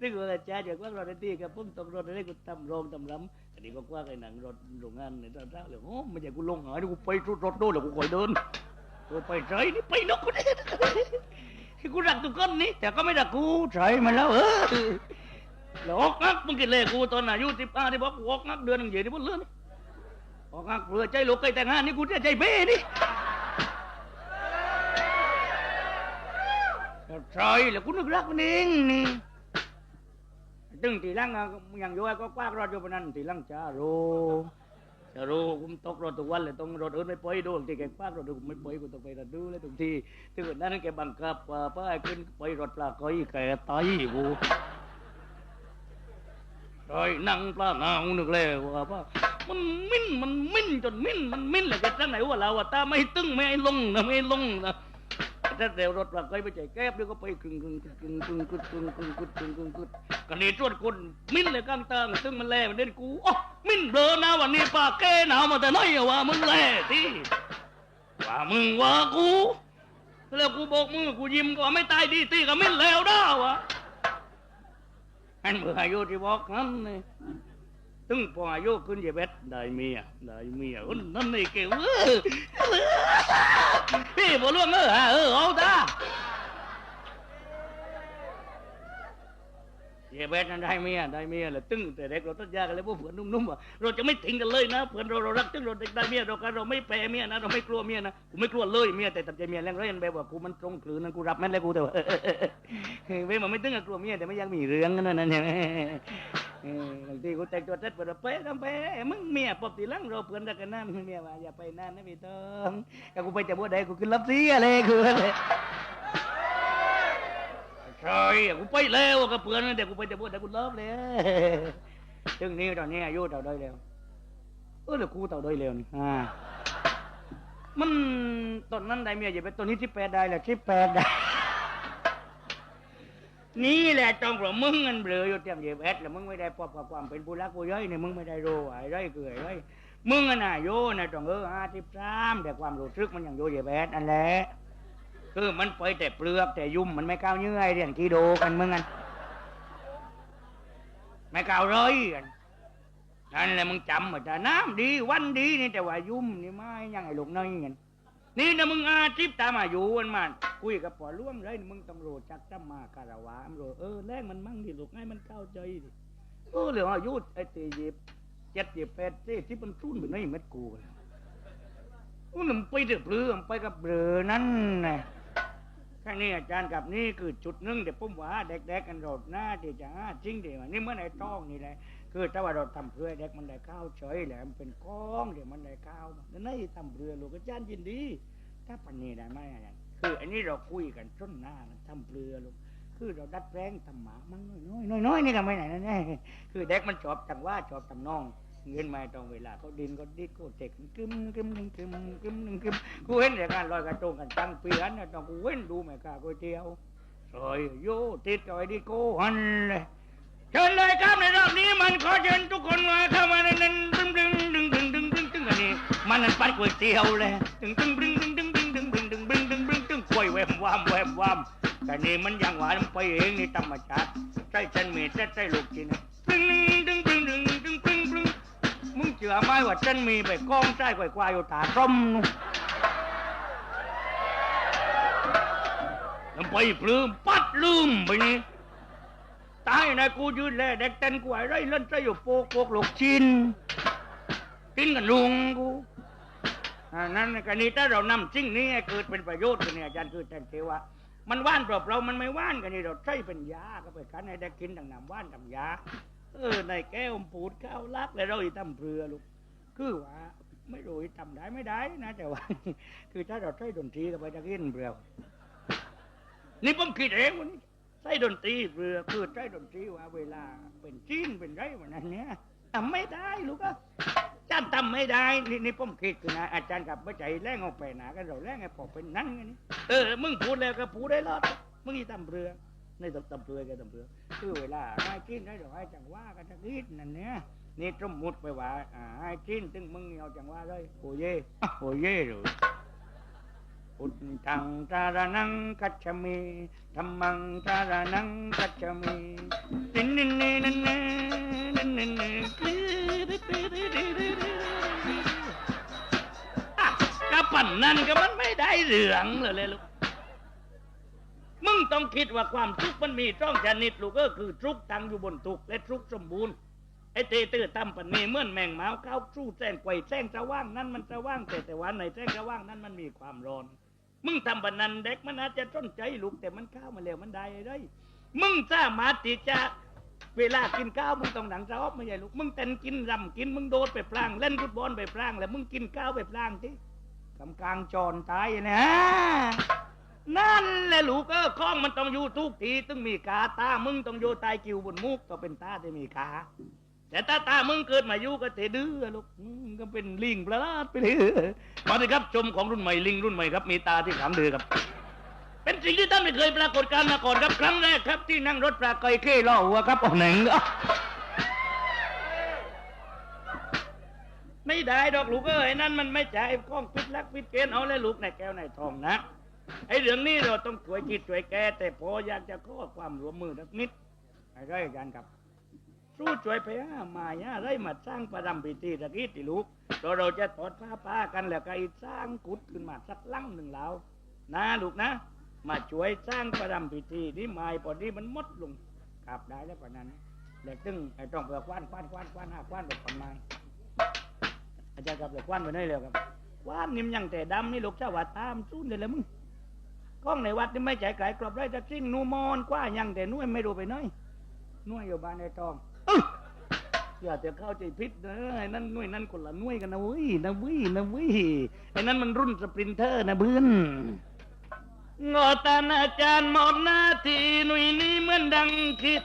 นึกว่าอาจารย์อยากว่ารถได้ดีกับผมต้องรถได้กูทำโรงทำล้ำอันนี้ก็ว่าไอ้หนังรถโรงงานในตอนเช้าเลยโอ้ไม่ใช่กูลงหายกูไปรถรถโน่นแล้วกูคอยเดินกูไปใจนี่ไปนกกูนี่กูรักทุกคนนี่แต่ก็ไม่รักกูใจมันแล้วเออแล้วออกงักมึงกินเลยกูตอนอายุสิบห้าที่บอกกูออกงักเดือนหนึ่งเดียวที่บนเรือนออกงักเพื่อใจลูกใจแต่งงานนี่กูจะใจเบ้นี่ ใช่แล้วคุณนึกรักมันเองนี่ตึงตีหลังอะอย่างโยก็กว้างรถอยู่ปานนั้นตีหลังจ้าโรจะรู้ผมตกรถทุกวันเลยต้องรถอื่นไม่ปล่อยดนที่แกกว้ารถกูไม่ปล่อยกูต้องไปรถดูเลยทุกทีถึงวันนั้นแกบังคับว่าป้าขึ้นไปรถปลาก้อยแกตายกูใช่นั่งปลาหนาวนึกเลยว่าป้ามันมิ้นมันมิ้นจนมิ้นมันมิ้นเลยแกจังไหนว่าเราว่าตาไม่ตึงไม่ลงนะไม่ลงนะ ถ้าเดี๋ยวรถเราเคยไปใจแก้บเดี๋ยวก็ไปกึ่งกึ่งกึ่งกึ่งกึ่งกึ่งกึ่งกึ่งกึ่งกึ่งกึ่งกึ่งกันนี่ตรวจคนมิ้นเลยกลางตางซึ่งมันแล่มันเด่นกูอ๋อมิ้นเบลอนะวันนี้ป้าแกหนาวมาแต่น้อยว่ามึงแล่ที่ว่ามึงว่ากูแล้วกูบอกมือกูยิ้มก็ไม่ตายดีตีก็มิ้นแล้วด้าวะอันเมื่ออายุที่บอกนั้นนี่ ถึงพออายุขึ้นจะเบ็ดได้เมียได้เมียอุ้นนั่นนี่เกี่ยวเออพี่บ่ล่วงเออฮะเออเอาตาเยเบสนั่นได้เมียได้เมียแล้วตึ้งแต่เด็กเราต้องยากันเลยพวกเพื่อนนุ่มๆว่าเราจะไม่ทิ้งกันเลยนะเพื่อนเราเรารักตึ้งเราเด็กได้เมียเรากันเราไม่แปรเมียนะเราไม่กลัวเมียนะกูไม่กลัวเลยเมียแต่ตัดใจเมียแรงเร่นแบบว่ากูมันตรงคลืนนั่นกูรับแม่นเลยกูแต่ว่าเออเออเออเออเว้ยมันไม่ตึ้งกับกลัวเมียแต่ไม่อยังมีเรื่องนั่นนั่นใช่ไหมเออ บางทีกูแต่งตัวเซ็ตเปิดเป๊ะกันเป๊ะมึงเมียปอบตีลังเราเพื่อนรักกันนะมึงเมียว่าอย่าไปนานนะพี่ต้องถ้ากูไปจะบัวใดกูขึ้นรับเสียเลยกูเลยใช่กูไปแล้วกับเพื่อนเดี๋ยวกูไปจะพูดแต่กูเลิฟเลยถึงนี้ตอนนี้อายุเท่าใดแล้วเออเดี๋ยวกูเท่าใดแล้วนี่อ่ามันตอนนั้นได้เมียอย่าไปตอนนี้ที่แปดได้แหละที่แปดได้ นี่แหละจองของมึงเงินเบลืออยู่เตรียมเยบแอดแล้วมึงไม่ได้ปอบกับความเป็นผู้รักผู้ย่อยเนี่ยมึงไม่ได้รู้ว่าไอ้ไรคือไอ้ไรมึงอะน่ะโยนะจองเออห้าสิบสามแต่ความรู้สึกมันยังโยเยบแอดอันแหละคือมันไปแต่เปลือกแต่ยุ่มมันไม่ก้าวเยื่อเรียนกีโดกันมึงกันไม่ก้าวเลยกันนั่นแหละมึงจำว่าจะน้ำดีวันดีนี่แต่ว่ายุ่มนี่ไม่ยังไอ้ลูกน้อยเงิน นี่นะมึงอาทิตย์ตามอายุมันมันคุยกับปอล่วงเลยมึงต้องโรจักจำมาคารวะมโรเออแรกมันมั่งดิลูกไงมันเข้าใจดิเออเหลืองอายุไอ้ตีหยิบเจ็ดหยิบแปดเจ็ที่มันตุ้นเป็นไอ้เม็ดกูเลยมันไปเดือเรือไปกับเบือนั่นไง แค่นี้อาจารย์กับนี่คือจุดหนึ่งเดี๋ยวผมว่าเด็กๆกันโดดหน้าที่จะหาจริงเดี๋ยวนี่เมื่อไหร่ต้องนี่แหละคือถ้าว่าเราทำเพื่อเด็กมันได้ข้าวเฉยแหละมันเป็นกองเดี๋ยวมันได้ข้าวนั่นนี่ทำเพื่อลูกอาจารย์ยินดี ถ้าปันนี้ได้ไหมอาจารย์คืออันนี้เราคุยกันต้นหน้าทำเพื่อลูกคือเราดัดแปลงทำหมามั่งน้อยๆน้อยๆนี่ก็ไม่ไหนนั่นแน่คือเด็กมันชอบจังว่าชอบทำนอง เงินไมาตรงเวลาเขาดินเขาดิดเขาเจ็กกึมกึมกึมกึมกึมกึมกูเห็นแต่การลอยกระทงกันตั้งเปีนั้นน่ะต้องกูเห็นดูแม่กาก๋วยเตี๋ยวซอยโยติดจอยดิโกหันเลยเชิญเลยครับในรอบนี้มันขอเชิญทุกคนมาเข้ามาในนั้นดึงดึงดึงดึงดึงดึงดึงอันนี้มันนั่นปั้นก๋วยเตี๋ยวเลยดึงดึงดึงดึงดึงดึงดึงดึงดึงดึงดึงดึงดึงกล้วยแวมวามแวมวามแต่นี่มันยังหวานไปเองนี่ธรรมชาติใช่ฉันมีแต่ใช่ลูกกิน ชื่อไหมว่าฉันมีไปกองใต้กวยควายอยู่ตาต้มนู่นแล้วไปปลื้มปัดลืมไปนี่ตายนะกูยืนแลเด็กเต้นกูไอ้ไรเล่นใจอยู่โปกโปกหลกชินกินกันลุงกูอ่านั่นกันนี้ถ้าเรานำสิ่งนี้ให้เกิดเป็นประโยชน์กันเนี่ยอาจารย์คือแต่งเทวะมันว่านเปล่าเรามันไม่ว่านกันนี่เราใช้เป็นยาก็ไปกันให้ได้กินต่างน้ำว่านกับยา เออในแก้วปูดข้าวลักแล้วเราอีทำเรือลูกคือว่าไม่รู้ทำได้ไม่ได้นะ แต่ว่า คือถ้าเราใช้ดนตรีก็ไปจะกินเปล่านี่ผมคิดเองวันนี้ใช้ดนตรีเรือคือใช้ดนตรีว่าเวลาเป็นจีนเป็นไรวันนั้นเนี่ยทำไม่ได้ลูกอะอจารย์ทำไม่ได้ นี่นี่ผมคิดคือนะอาจารย์กับไม่ใจแรงเอาไปหนากันเราแรงไอ้พอเป็นนั่นไงนี่เออมึงพูดแล้วก็พูดได้รอดมึงนี่ทำเรือ ในทำทำเรือแกทำเรือคือเวลาให้กินได้เราให้จังว่ากันจะกินนั่นเนี่ยนี่สมมุติไปว่าให้กินตึงมึงเอาจังว่าเลยโอเย่โอเย่เลยโอพุทธังสารนังคัจฉมิธรรมังสารนังคัจฉมินินนินนินนินนินนินกระปั่นนั่นก็มันไม่ได้เรื่องเลยลูก มึงต้องคิดว่าความทุกข์มันมีช่องชนิดลูกก็คือทุกข์ตั้งอยู่บนทุกข์และทุกข์สมบูรณ์ไอ้เตตื้อตั้มปันนี้เมื่อนแมงเมาเข้าสู้แสงไกวแสงสว่างนั่นมันสว่างแต่แต่ว่าในแสงสว่างนั้นมันมีความร้อน มึงทำบันนันเด็กมันอาจจะต้นใจลูกแต่มันข้าวมาแล้วมันได้ได้มึงสามารถที่จะเวลากินข้าวมึงต้องหนังจะออบไม่ใช่ลูกมึงเต้นกินรำกินมึงโดดไปพลางเล่นฟุตบอลไปพลางแล้วมึงกินข้าวไปพลางที่กำกลางจรตายนะ นั่นแหละลูกเออข้องมันต้องอยู่ทุกทีต้องมีขาตามึงต้องอยู่ตายกิวบนมุกต้องเป็นตาที่มีขาแต่ตาตามึงเกิดมาอยู่ก็เตดื้อลูกอืมก็เป็นลิงประหลาดไปเลยมาเลยครับชมของรุ่นใหม่ลิงรุ่นใหม่ครับมีตาที่ขำเดือครับ เป็นสิ่งที่ท่านไม่เคยปรากฏการณ์มาก่อนครับครั้งแรกครับ ที่นั่งรถปลาไก่เข้ล่อหัวครับอ๋อหนึ่งอะไม่ได้ดอกลูกเอ้ยนั่นมันไม่ใช่ข้องปิดลักปิดเกณฑ์เอาเลยลูกในแก้วในทองนะ ไอ้เรื่องนี้เราต้องช่วยคิดช่วยแก้แต่พออยากจะขอความร่วมมือสักนิดไอ้ไรกันครับสู้ช่วยไปหามาเนี่ยไรมาสร้างประดำพิธีสักนิดติลูกเราเราจะถอดผ้าป้ากันแล้วก็อ้สร้างกุดขึ้นมาสักลังหนึ่งแล้วนะลูกนะ มาช่วยสร้างประดำพิธีนี่ไม้พอดีมันมดลงกลับได้แล้วกว่านั้นแล้วตึงไอ้ต้องเปลือกคว้านคว้านคว้านคว้านหาคว้านแบบประมาณอาจารย์กับเปลือกคว้านไปได้แล้วครับคว้านนิ่มยังแต่ดำนี่ลูกเจ้าว่าตามสู้เลยเลยมึง ก้องในวัดนี่ไม่ใจไก่กรอบไรจะซิ่งนูมอนกว่ายังแต่นุ่ยไม่รู้ไปน้อยนุ่ยอยู่บ้านในตองอึ๊ะอย่าจะเข้าใจผิดเด้อไอ้นั่นนุ่ยนั่นคนละนุ่ยกันนะเว้ยนะเว้ยนะเว้ยไอ้นั่นมันรุ่นสปรินเตอร์นะเบื้อนงอตานอาจารย์หมอบหน้าที่นุ่ยนี้เหมือนดังคิด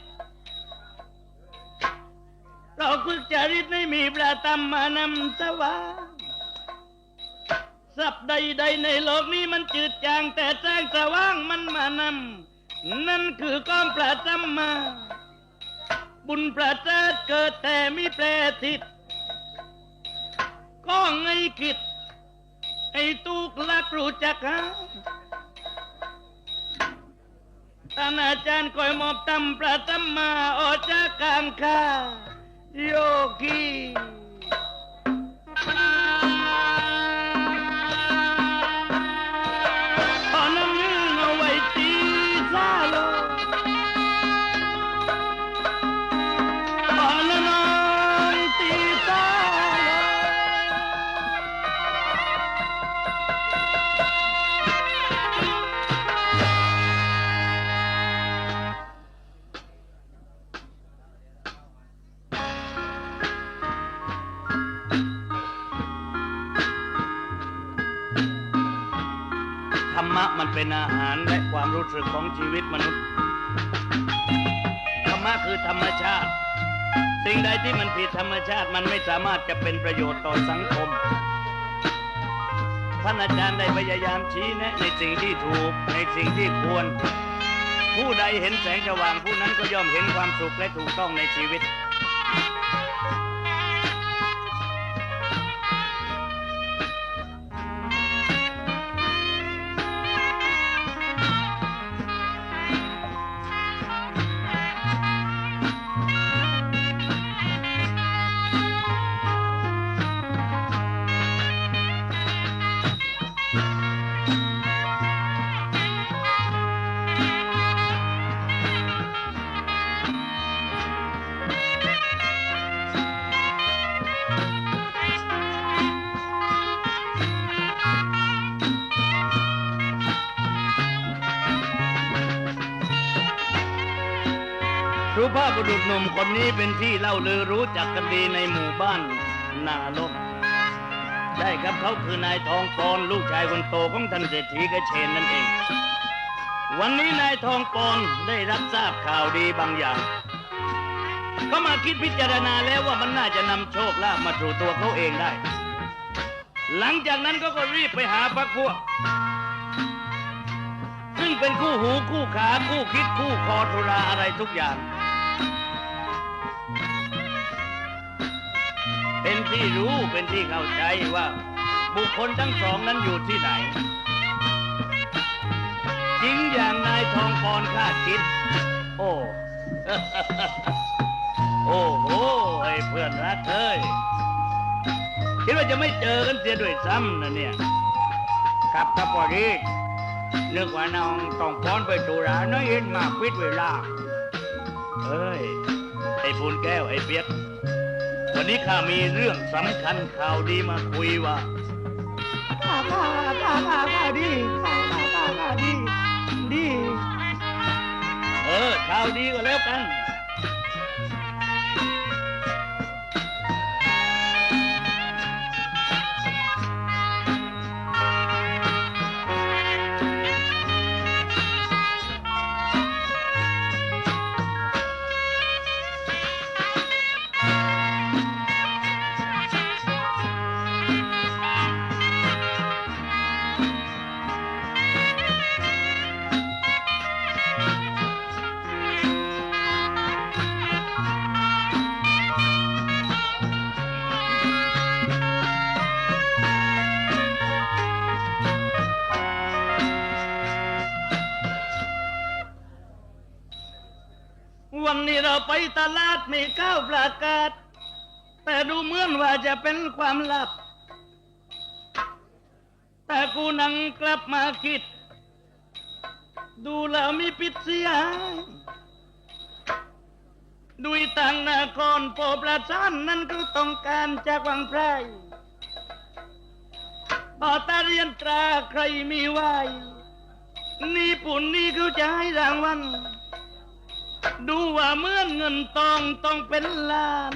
เราฝึกจริตไม่มีประตมมานำสว่า สับใดๆในโลกนี้มันจืดจางแต่แจ้งสว่างมันมานำนั่นคือกองประจำมา บุญประเสริฐเกิดแต่มีแปรทิศก้องไอ้คิด ไอ้ตุกลักรู้จักหาท่านอาจารย์คอยมอบตำประจำมาออกจากกลางคาโยคี อาหารและความรู้สึกของชีวิตมนุษย์ ธรรมะคือธรรมชาติ สิ่งใดที่มันผิดธรรมชาติมันไม่สามารถจะเป็นประโยชน์ต่อสังคม ท่านอาจารย์ได้พยายามชี้แนะในสิ่งที่ถูกในสิ่งที่ควร ผู้ใดเห็นแสงสว่างผู้นั้นก็ย่อมเห็นความสุขและถูกต้องในชีวิต คนนี้เป็นที่เล่าลือรู้จักกันดีในหมู่บ้านนาลมใช่ครับเขาคือนายทองปอนลูกชายคนโตของท่านเศรษฐีกระเชนนั่นเอง วันนี้นายทองปอนได้รับทราบข่าวดีบางอย่างก็มาคิดพิจารณาแล้วว่ามันน่าจะนำโชคลาภมาสู่ตัวเขาเองได้ หลังจากนั้นก็ก็รีบไปหาพักพวก ซึ่งเป็นคู่หูคู่ขาคู่คิดคู่คอธุราอะไรทุกอย่าง เป็นที่รู้เป็นที่เข้าใจว่า บุคคลทั้งสองนั้นอยู่ที่ไหนจริงอย่างนายทองพรคาดคิด โอ้ โอ้โหไอ้เพื่อนรักเอ้ยคิดว่าจะไม่เจอกันเสียด้วยซ้ำนะเนี่ยครับครับพอดีนึกว่าน้องต้องพรไปตุราน้อยเห็นมาปิดเวลา เอ้ย ไอ้บุญแก้วไอ้เปียก วันนี้ข้ามีเรื่องสำคัญข่าวดีมาคุยว่า ข้าข้าข้าข้าข้าดีข้าข้าข้าข้าดีดี เออข่าวดีก็แล้วกันวัน ตลาดมีข้าวประกาศ แต่ดูเหมือนว่าจะเป็นความลับ แต่กูนั่งกลับมาคิด ดูแล้วมีปิดเสียหายดุยตังนครโปประชานนั่นก็ต้องการจากวังไพรพอตาเรียนตราใครมีไว้ นี่ปุ่นนี่เขาจะให้รางวัล ดูว่าเหมื่อนเงินตองต้องเป็นล้าน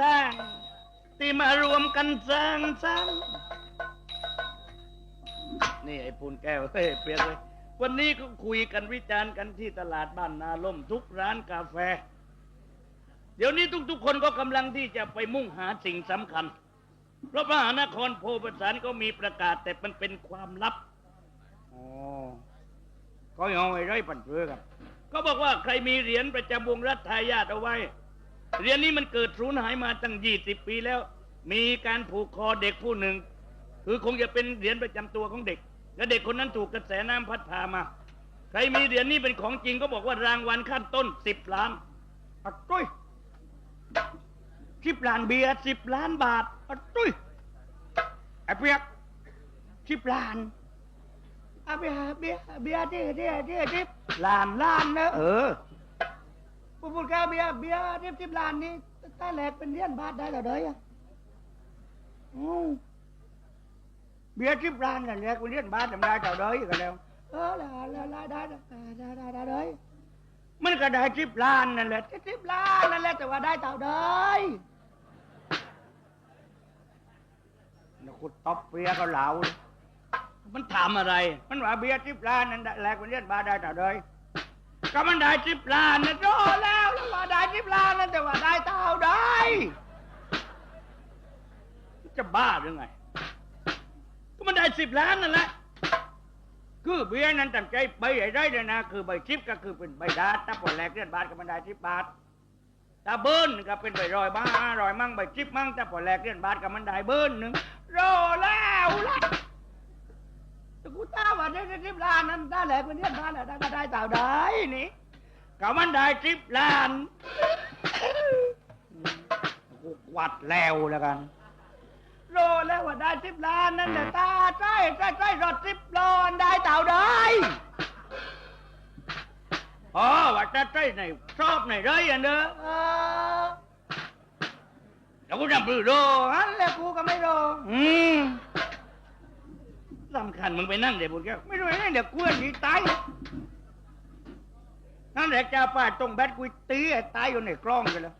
ทางที่มารวมกันสร้างสรรค์นี่ไอ้ปูนแก้วเฮ้ยเปลี่ยนเลย วันนี้ก็คุยกันวิจารณ์กันที่ตลาดบ้านนาล่มทุกร้านกาแฟ เดี๋ยวนี้ทุก ๆ คนก็กำลังที่จะไปมุ่งหาสิ่งสำคัญ เพราะมหานครโพธิ์ประสานก็มีประกาศแต่มันเป็นความลับอ๋อก็ยังไว้ไรปันเพื่อครับ ก็บอกว่าใครมีเหรียญประจำวงรัฐทายาทเอาไว้ เหรียญนี้มันเกิดสูญหายมาตั้งยี่สิบปีแล้ว มีการผูกคอเด็กผู้หนึ่ง คือคงจะเป็นเหรียญประจำตัวของเด็ก และเด็กคนนั้นถูกกระแสน้ำพัดพามา ใครมีเหรียญนี้เป็นของจริงก็บอกว่ารางวัลขั้นต้นสิบล้านอะตุ้ยสิบล้านเบียร์สิบล้านบาทอะตุ้ยไอ้เปียกสิบล้านอาเบียร์เบียร์เบียร์ที่ที่ที่ที่ล้านล้านนะเออ พูดพูดแค่เบียเบียร์ที่ที่ร้านนี้ถ้าแหลกเป็นเหรียญบาทได้เหรอเด้ยอะอืมเบียริบลานนั่นแหละกูเรียนบานทำได้เท่าเด้ยกันแล้วเออแล้วแล้วแล้วได้ได้ได้ได้ได้ได้มันก็ได้สิบลานนั่นแหละที่ที่ร้านนั่นแหละแต่ว่าได้เท่าเด้ยนะคุณตบเบียก็เหลามันถามอะไร มันว่าเบียริบลานนั่นแหละกูเรียนบานได้เท่าเด้ย ก็มันได้สิบล้านนะโตแล้วแล้วว่าได้ที่ร้านนั่นแต่ว่าได้เท่าเด้ จะบ้าหรือไง ก็มันได้สิบล้านนั่นแหละ คือเบี้ยนั้นตั้งใจใบใหญ่ได้เลยนะ คือใบทิพย์ก็คือเป็นใบดาดถ้าผลแรกเดือนบาทก็มันได้สิบบาทถ้าเบิ้ลก็เป็นใบรอยบ้าห้าร้อยมั่งใบทิพย์มั่งถ้าผลแรกเดือนบาทก็มันได้เบิ้ลหนึ่งโตแล้วล่ะ กูตาว่าได้ที่ร้านนั้นได้แหลกเป็นเหรียญบาทได้ได้เท่าเด้นี่ก็มันได้สิบล้านกูวัดแล้วแล้วกันโลแล้วว่าได้สิบล้านนั่นแหละตาใช่ใช่ใช่รถสิบโลอนได้ต่าได้อ๋อว่าจะใจไหนชอบไหนเลยอันเด้อแล้วกูจำปือโดอันแหละกูก็ไม่รู้อืม สำคัญมึงไปนั่งเดี๋ยวบุญแก้วไม่รู้ไอ้เดี๋ยวกลัวหนีตายนั่นแหละจ้าป้าตรงแบดกุยตีไอ้ตายอยู่ในกล้องกันแล้ว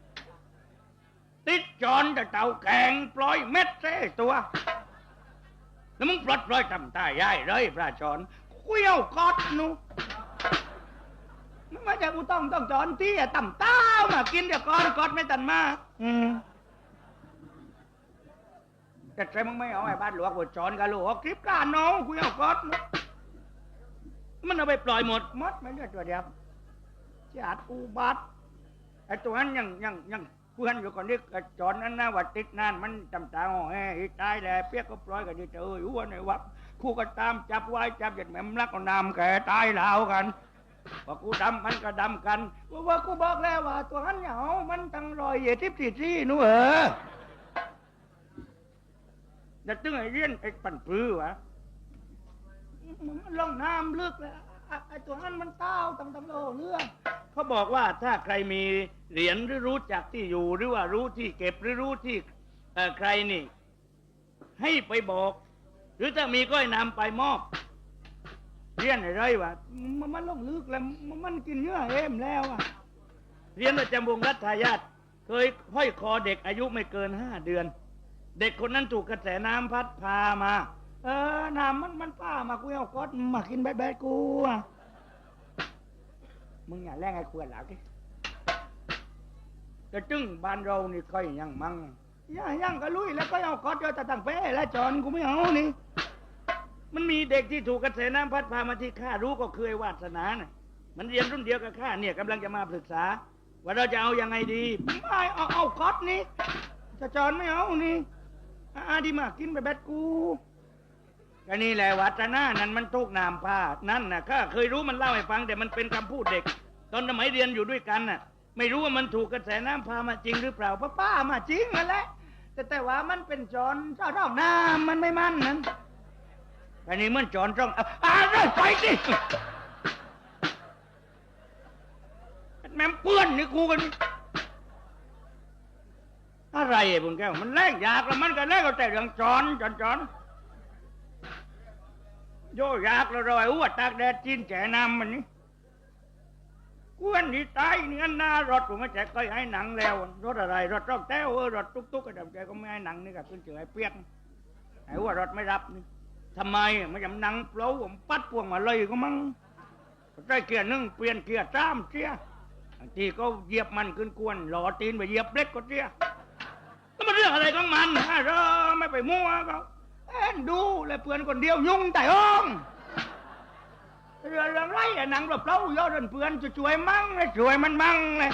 ติดจอนแต่เต่าแข็งปล่อยเม็ดเส้ตัว แล้วมึงปลดปล่อยทำตายายเลยพระจอนกูเอากอดนูมันมาจากกูต้องต้องจอนที่อะต่ำเต้ามากินเดี๋ยวก่อนกอดไม่ตันมา อืม แต่ใจมึงไม่เอาไอ้บ้านหลวงบทจอนกันลูกคลิปกล้าน้องกูเอากอดหนูมันเอาไปปล่อยหมดมดไม่เลือดตัวเดียวจัดอุบัติไอ้ตัวนั้นยังยังยังเพื่อนอยู่ก่อนนี้กระจอนนั้นนะว่าติดนานมันจำตาห่อแห่อีตายแล้วเปียกก็ปล่อยกันดีเจออยู่ว่าในวัดคู่ก็ตามจับไว้จับหยียดแม่มลักก็นำแก่ตายแล้วกันว่ากูดำมันก็ดำกันว่ากูบอกแล้วว่าตัวนั้นเหงามันตั้งรอยเหยียดทิพย์สี่ที่นู่นเออ จะตึงไอ้เรียนไอ้ปั่นปลื้อวะมันลงน้ำลึกเลยไอ้ไอ้ตัวนั้นมันเต้าตั้งตั้งโลเรื่องเขาบอกว่าถ้าใครมีเหรียญหรือรู้จักที่อยู่หรือว่ารู้ที่เก็บหรือรู้ที่เอ่อใครนี่ ให้ไปบอก หรือถ้ามีก็ให้นำไปมอบเรียนอะไรวะมันมันลงลึกแล้วมันมันกินเนื้อเอ็มแล้วอะเรียนประจำวงรัฐทายาทเคยห้อยคอเด็กอายุไม่เกินห้าเดือน เด็กคนนั้นถูกกระแสน้ำพัดพามา เออ น้ำมันมันป้ามากูเอากอดมากินแบดแบดกูอะมึงอย่าแรงไอ้ขวดหลักดิแต่จึงบ้านเรานี่ค่อยยังมั่งย่างย่างก็ลุยแล้วก็เอากอดเดียวแต่ตั้งเป้แล้วจอนกูไม่เอานี่ มันมีเด็กที่ถูกกระแสน้ำพัดพามาที่ข้ารู้ก็เคยวาสนาน่ะ มันเรียนรุ่นเดียวกับข้าเนี่ยกำลังจะมาปรึกษา ว่าเราจะเอายังไงดีไม่เอาเอากอดนี่จะจอนไม่เอานี่ อาดีมากินแบดแบดกูก็นี่แหละวัฒนานั้นมันทุกนามพานั่นน่ะข้าเคยรู้มันเล่าให้ฟัง แต่มันเป็นคำพูดเด็ก ตอนสมัยเรียนอยู่ด้วยกันน่ะ ไม่รู้ว่ามันถูกกระแสน้ำพามาจริงหรือเปล่าป้าป้ามาจริงนั่นแหละแต่แต่ว่ามันเป็นจอนเจ้าท้องน้ำมันไม่มั่นนั้นอันนี้มันจอนจ้องอ่าได้ไปสิแม่เปื้อนนี่กูกัน อะไรไอ้บุญแก้ว มันแรงอยากแล้วมันก็แรงเอาแต่เรื่องจอนจอนจอนโยอยากแล้วรอยอ้วตากแดดจีนแฉน้ำมันนี่กวนนี่ตายนี่อันหน้ารถผมไม่แจกก็ให้หนังแล้ว รถอะไรรถร่องแต้วเออรถตุ๊กตุ๊กกระดับใจก็ไม่ให้หนังนี่กับขึ้นเจอไอ้เปียกไอ้ว่ารถไม่รับนี่ทำไมไม่จำหนังเปล่าผมปัดพวงมาเลยก็มั้งได้เกียร์หนึ่งเปลี่ยนเกียร์สามเสียบางทีก็เหยียบมันขึ้นกวนหล่อตีนไปเหยียบเล็กก็เสียแล้ว มันเรื่องอะไรของมันฮะเราไม่ไปมั่วเขาเอ็นดูเลยเพื่อนคนเดียวยุ่งแต่ห้องเรื่องเรื่องไรอะหนังแบบเล่ายอดเพื่อนจะช่วยมั่งเลยช่วยมันมั่งเลย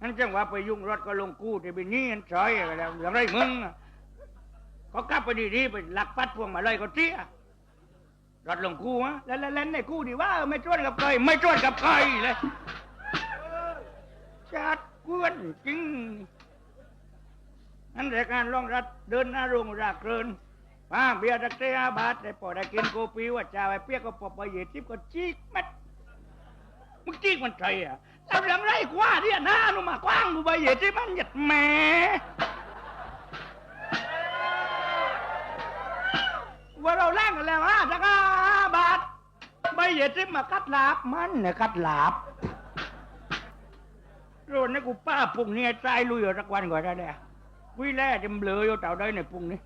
นั่นจังหวะไปยุ่งรถก็ลงกู้ที่ไปนี่อันซอยอะไรเรื่องไรมึงอะเขากลับไปดีๆไปหลักปัดพวงมาเลยก็เสียรถลงกู้ฮะแล้วแล้วในกู้ดีว่าไม่ช่วยกับใครไม่ช่วยกับใครเลยจัดกวนจริง นั่นรายการร้องรัดเดินหน้าโรงรากเกินป้าเบียร์ตะเกียบาทได้พอได้กินโกปีว่าจ่าไปเปียกก็ปอบไปเหยียดทิพย์ก็จีกมัดมึงจีกมันใจอะแล้วเรื่องไรกว่าเนี่ยหน้าหนูมากว้างกูไปเหยียดที่มันหยัดแหมว่าเราแล่งกันแล้วฮะจักบาทใบเหยียดที่มากัดหลาบมันเนี่ยกัดหลาบโรนนี่กูป้าปุ่งเนี่ยใจลุยอยู่สักวันก่อนได้เลย วิแล่จะเบลออยู่เต่าได้ในปุ่งนี้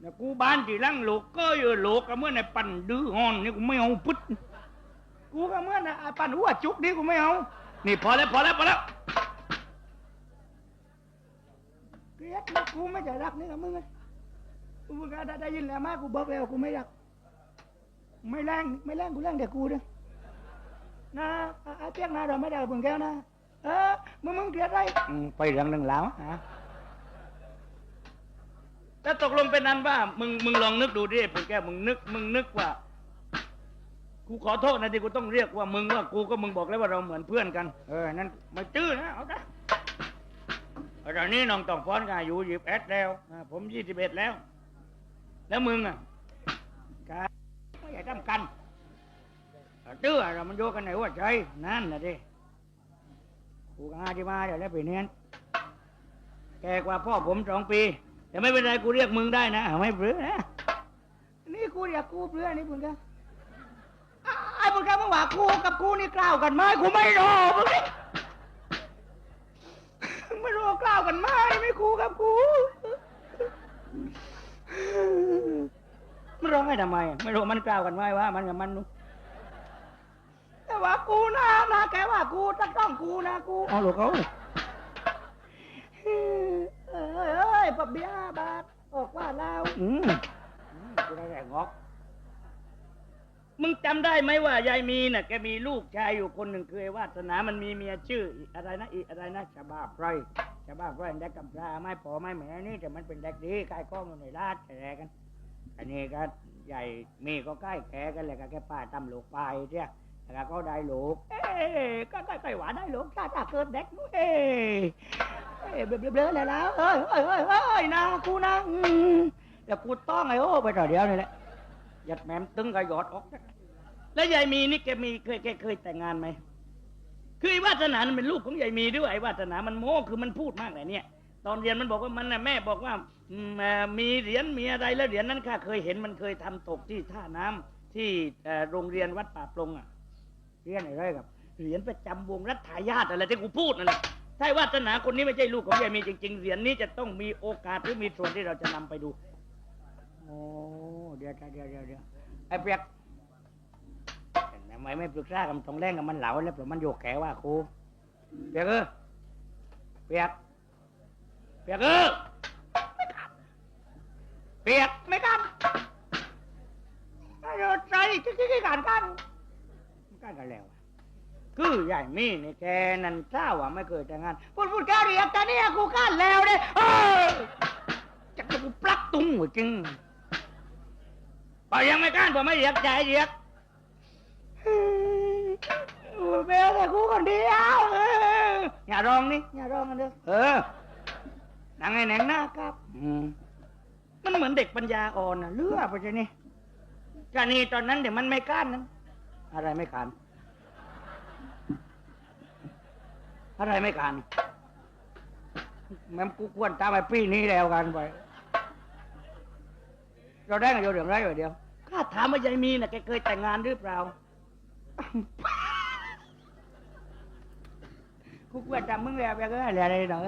เนี่ยกูบ้านที่ลังโลกก็อยู่โลกก็เมื่อในปั่นดื้อฮอนนี่กูไม่เอาปึ๊ดกูก็เหมื่อนน่ะไอ้ปั่นหัวจุกนี่กูไม่เอา นี่พอแล้วพอแล้วพอแล้วเกลียดนะกูไม่ใจรักนี่กับมึงไงกูก็ได้ได้ยินแล้วมากูบอกแล้วกูไม่รัก ไม่แรงไม่แรงกูแรงเด็กกูนะนะไอ้เปียกนะเราไม่ได้กับมึงแก้วนะ เออมึงมึงเกลียดไรอืมไปเรื่องหนึ่งแล้วฮะ ถ้าตกลงเป็นนั้นว่า มึงมึงลองนึกดูดิผมแก้มึงนึก มึงนึกว่า กูขอโทษนะที่กูต้องเรียกว่ามึงว่ากูก็มึงบอกแล้วว่าเราเหมือนเพื่อนกัน เออ นั่นไม่จื้อนะเอาได้ตอนนี้น้องต้องฟ้อนกันอยู่ยิบเอ็ดแล้วผมยี่สิบเอ็ดแล้ว แล้วมึงอะกาไม่อยากทำกันจื้อเรามันโยกกันไหนว่าใจนั่นนะดิกูก็หาที่มาเดี๋ยวแล้วไปเนียนแกกว่าพ่อผมสองปี แต่ไม่เป็นไรกูเรียกมึงได้นะไม่เปลือนะนี่กูอยากกูเพื่อนนี่มึงแกอะไอ้มึงแกมึงว่ากูกับกูนี่กล่าวกันไหมกูไม่รอมึงนี่ไม่รอกล่าวกันไหมไม่กูกับกูมันร้องไงทำไม ไม่รู้มันกล่าวกันไว้ว่า มันกับมันนู้แต่ว่ากูนะนะแกว่ากูจะต้องกูนะกูเอาลูกเขาเอ้ยเอ้ยเอ้ยปะเบียร์บาทออกว่าแล้วอืมอืมกูได้แต่งอกมึงจำได้ไหมว่ายายมีน่ะแกมีลูกชายอยู่คนหนึ่งคือไอ้วาสนา มันมีเมียชื่ออีอะไรนะอีอะไรนะชาบ้าไพรชาบ้าไพรได้กำพร้าไม่พอไม่แหมนี่แต่มันเป็นเด็กดีใกล้กล้องอยู่ในราชแกกัน อันนี้ก็ใหญ่มีก็ใกล้แกกันเลยก็แค่ป้าตำลูกไปเจ้า แล้วก็ได้ลูก เอ้ก็ใกล้ๆหวานได้หลงชาติเกิดเด็กนู้เอ้เอ้ยเบลอเลยแล้วเอ้ยเอ้ยเอ้ยเอ้ยนะกูนะอืมแต่กูต้องไอ้โอ้ไปต่อเดียวนี่แหละหยัดแหมมตึงก็หยอดออก แล้วยายมีนี่แกมีเคยแกเคยแต่งงานไหม คือไอ้วาสนามันเป็นลูกของยายมีด้วยไอ้วาสนามันโม้คือมันพูดมากเลยเนี่ย ตอนเรียนมันบอกว่ามันน่ะแม่บอกว่าอืมเอ่อมีเหรียญมีอะไรแล้วเหรียญนั้นข้าเคยเห็นมันเคยทำตกที่ท่าน้ำที่เอ่อโรงเรียนวัดป่าปลงอะ เรียนอะไรกับเหรียญประจำวงรัฐายาตอะไรที่กูพูดนั่นแหละถ้าไอ้วาสนาคนนี้ไม่ใช่ลูกของยายมีจริง ๆ เหรียญนี้จะต้องมีโอกาสหรือมีส่วนที่เราจะนำไปดู โอ้เดี๋ยวเดี๋ยวเดี๋ยวเดี๋ยวไอ้เปียกทำไมไม่ปรึกษากับตรงแรงกับมันเหลาแล้วเพราะมันโยกแขว่าครูเปียกเออเปียกเปียกเออเปียกไม่กันไม่รู้ใจที่ที่การกัน กันกันแล้วอะคือใหญ่มีนี่แกนั่นเจ้าอะไม่เคยแต่งงานพูดพูดแกเรียกแต่เนี่ยกูกันแล้วเนี่ยเอ้ยจะกูปลักตุ้งหัวจริงพอยังไม่กันพอไม่เรียกใจเรียกเบลแต่กูคนเดียวเอออย่าร้องนี่อย่าร้องกันเด้อเออนังไงแหนงหน้าครับมันเหมือนเด็กปัญญาอ่อนนะเลือไปใช่นี่กานีตอนนั้นเดี๋ยวมันไม่ก้านนั้น อะไรไม่กาน อะไรไม่กานแม่งกูควรตามไปปีนี้แล้วกันไป เราได้กันเดียวเรื่องไรเดียวข้าถามว่ายายมีน่ะแกเคยแต่งงานหรือเปล่ากูควรจำมึงแล้วไปก็อะไรอะไรหน่อย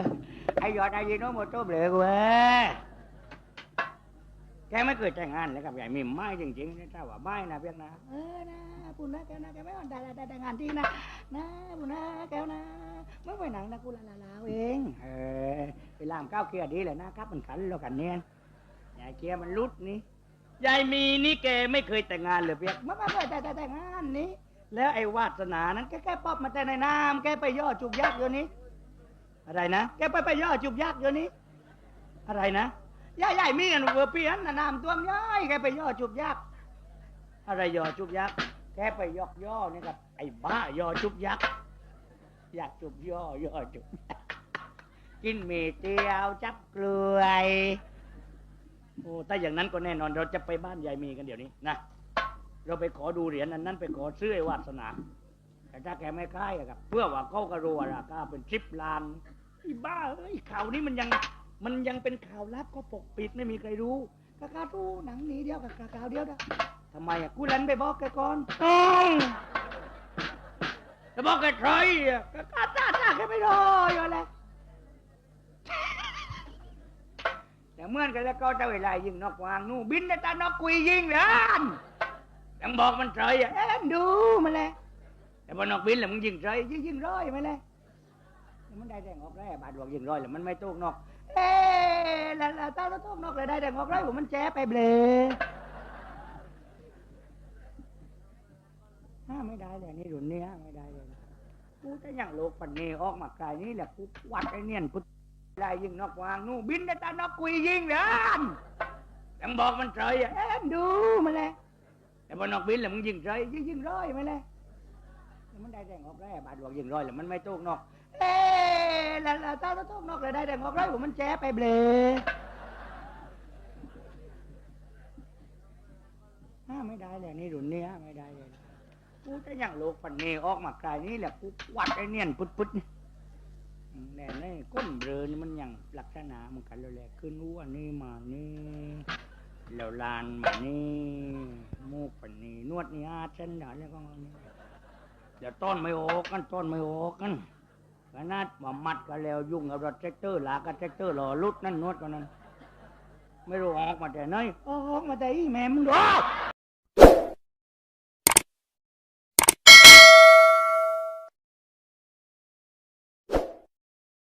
ไอ้ยอดไอ้ยีโนโมโต้เบลกูเว้ยแกไม่เคยแต่งงานเลยกับยายมีไม่จริงๆนี่ถ้าว่าไม่นะเพียงนะเออนะ ปุ่นนะแกนะแกไม่อ่อนได้ได้ได้งานที่นะนะปุ่นนะแกนะเมื่อไปหนังนะกูลาลาลาเองเออไปล่ามก้าวเคลียร์ดีเลยนะครับมันขันแล้วกันเนี่ยยายเคลียร์มันรุดนี่ยายมีนี่แกไม่เคยแต่งงานเลยเพียงไม่ไม่ไม่แต่แต่แต่งานนี้แล้วไอ้วาสนานั้นแกแกป๊อปมาแต่ในน้ำแกไปย่อจุกยักษ์อยู่นี้ อะไรนะแกไปไปย่อจุกยักษ์อยู่นี้ อะไรนะย่าใหญ่มีอันเวอร์เปียนน่ะน้ำตัวมย่อยแกไปย่อจุกยักษ์อะไรยอจุบยักษ์ แกไปยอกย่อนี่กับ ไอ้บ้ายอจุบยักษ์อยากจุบย่อย่อจุบกินหมี่เตียวจับเกลือยโอ้ถ้าอย่างนั้นก็แน่นอนเราจะไปบ้านยายมีกันเดี๋ยวนี้นะเราไปขอดูเหรียญอันนั้นไปขอซื้อไอ้วาสนา แต่ถ้าแกไม่กล้าอะครับ เพื่อว่าเขากระรัวราคาเป็นทริปลานไอ้บ้าเอ้ยข่าวนี้มันยังมันยังเป็นข่าวลับก็ปกปิดไม่มีใครรู้กะกาดูหนังนี้เดียวกับกะกาวเดียวนะทำไมอะกูเล่นไปบอกแกก่อนต้องจะบอกแกใครอะกะกาจ้าจ้าแกไม่รออยู่เลยแต่เหมื่อนกันแล้วก็จะเวลายิงนกวางนู่นบินแต่ตานกกุยยิงเหรอนยังบอกมันใครอะเอ็นดูมาเลยแต่พอนกบินแล้วมึงยิงใครยิงยิงร้อยมาเลยมันได้แต่งออกได้บาดดวงยิงร้อยแล้วมันไม่ตกนกเอ๊ะแล้วแล้วตาเราต้องนอกเลยได้แต่งอกไรผมมันแจ๊ไปเบล ห้าไม่ได้เลยนี่รุ่นนี้ห้าไม่ได้เลยกูจะยังโลกปันเนี้ออกมาไกายนี่แหละกูวัดไอ้เนี่ยนพุทธไล่ยิงนอกวางนู่นบินแต่ตานกกุยยิงเหรอนยังบอกมันใครอะเอ็นดูมาเลยแต่พอนกบินแล้วมึงยิงใครยิงยิงร้อยมาเลยมันได้แต่งออกได้บาดดวงยิงร้อยแล้วมันไม่ตกนกเอ๊ะแล้วแล้วตาเราต้องนอกเลยได้แต่งอกไรผมมันแจ๊ไปเบลห้าไม่ได้เลยนี่รุ่นนี้ไม่ได้เลย กูจะยังโลกปันนี้ออกมาไกายนี่แหละกูวัดไอ้เนียนพุทธพุทธนี่แน่เลยก้นเบลอนี่มันยังลักษณะมันกันแล้วแหละขึ้นอ้วนนี่มานี่แล้วลานมานี่มูกปันนี้นวดนี่อาเส้นหนาแล้วก็นี่เดี๋ยวต้นไม่ออกกันต้นไม่ออกกันขนาดว่ามัดกันแล้วยุ่งกับรถแท็กเตอร์หลากับแท็กเตอร์รอรุดนั่นนวดกันนั้น ไม่รู้ออกมาแต่ไหนออกมาแต่อีแม่มึงดูอ้า